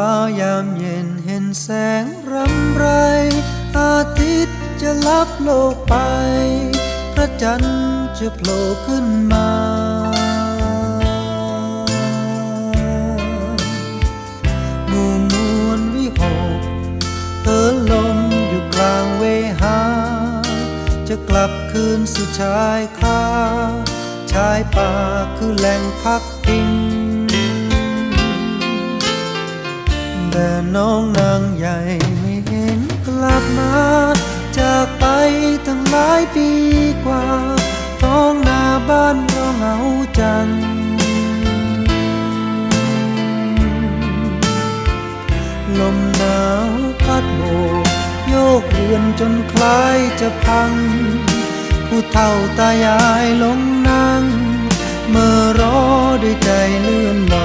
ฟ้ายามเย็นเห็นแสงรำไร อาทิตย์จะลับโลกไป พระจันทร์จะโผล่ขึ้นมา หมู่มวลวิหกเธอลมอยู่กลางเวหา จะกลับคืนสู่ชายคาชายป่าคือแหล่งพักพิง แต่น้องนางใหญ่ไม่เห็นกลับมา จากไปตั้งหลายปีกว่าท้องนาบ้านเราเหงาจัง ลมหนาวพัดโบกโยกเรือนจนคล้ายจะพัง ผู้เฒ่าตายายลงนั่งเมื่อรอด้วยใจเลื่อนล